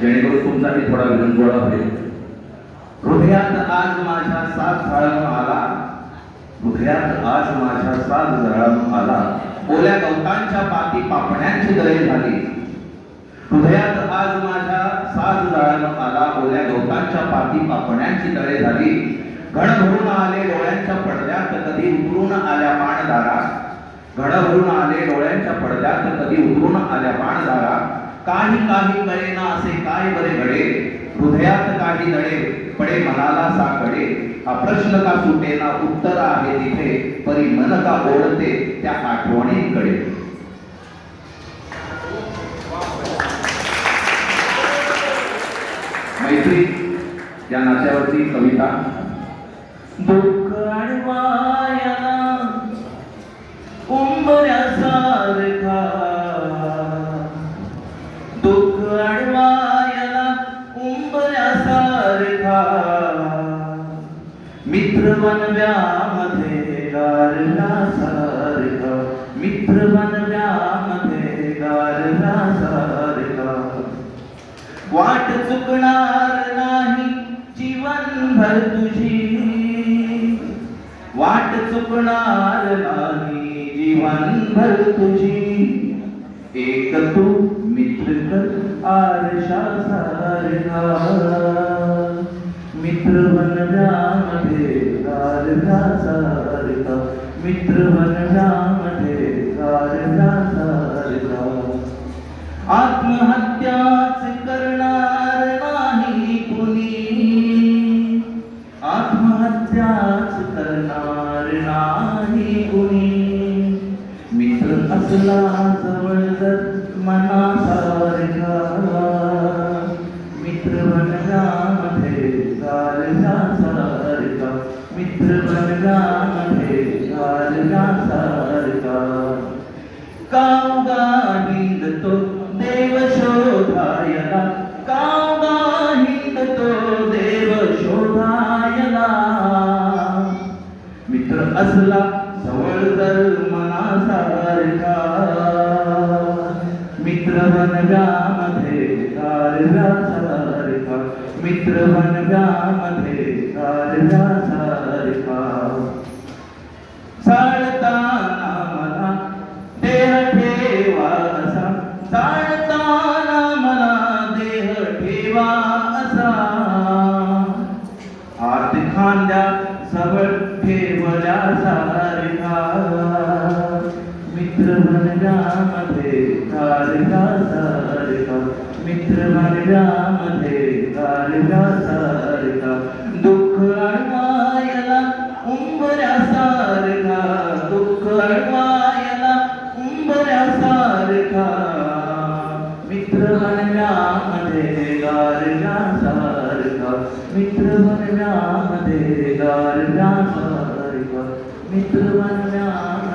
जेणेकरून तुमचाही थोडा विरंगुळा होईल. हृदयात आज माझ्या सात झळाळून आला. हृदयात आज माझ्या सात झळाळून आला. ओल्या गवतांच्या पाती पापण्यांची दळे झाली. हृदयात आज माझ्या सात झळाळून आला. ओल्या गवतांच्या पाती पापण्यांची दळे झाली. घड भरून आले डोळ्यांच्या पडद्यात कधी उतरून आल्या पाणदारा. घड भरून आले डोळ्यांच्या पडद्यात कधी उतरून आल्या पाणदारा. काही काही कळेना असे काय बरे घडे? हृदयात काही दडे पडे मनाला साकडे. हा प्रश्न का सुटेना उत्तर आहे तिथे? परी मन का ओढते त्या आठवणींकडे. मैत्री या नात्यावरती कविता. दुःख अडवायला अडवायला उंबऱ्यासारखा मित्र बनव्यामध्ये गारला सारखा मित्र बनव्यामध्ये गारला सारखा वाट चुकणार नाही जीवनभर तुझी. वाट चुकणार नाही जीवनभर तुझी. एक तू मित्र आरशा सारखा मित्र बनव्यामध्ये गारगा सारखा मित्र बनव्यामध्ये गारगा सारखा आत्महत्याच करणार नाही कुणी. आत्महत्याच करणार नाही कुणी. मित्र असला कावगा हिंदतो देव शोधायला कावगा हिंदतो देव शोधायला मित्र असला सवळ तर मनासारखा. मित्र बनव्यामध्ये कारव्यासारखा मित्र बनव्यामध्ये कारव्यासारखा चालताना जवळ सारखा मित्र बनव्यामध्ये कारगा सारखा मित्र बनव्यामध्ये कारगा सारखा दुःख अडवायला उंबऱ्यासारखा दुःख अडवायला उंबऱ्यासारखा मित्र बनव्यामध्ये गारव्यासारखा मित्र बनव्यामध्ये गारव्यासारखा मित्र बनव्या